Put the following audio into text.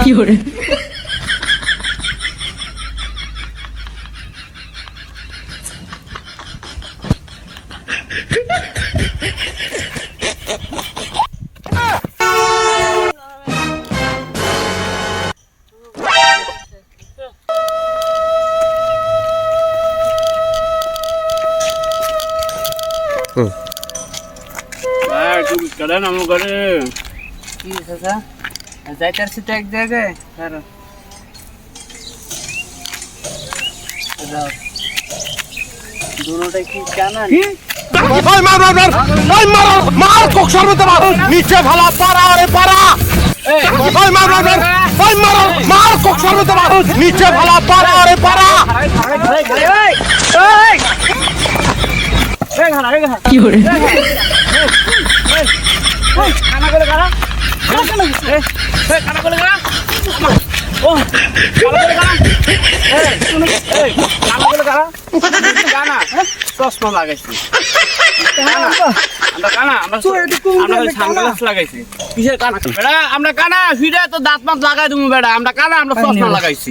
কি করে Hmm. চলেন আমার ঘরে কি চাচা যাইতারছি তো এক জায়গায় কারণ দুটোটাই কি জানান ওই মার মার মার মার মার কোক সর্বতে মার নিচে ভালা পারা আরে পারা ওই মার মার মার ওই মার মার কোক সর্বতে মার নিচে ভালা পারা আরে পারা আমরা কানা ফিরে তো দাঁত মাত লাগাই তুমি বেড়া আমরা কানা আমরা চশমা লাগাইছি।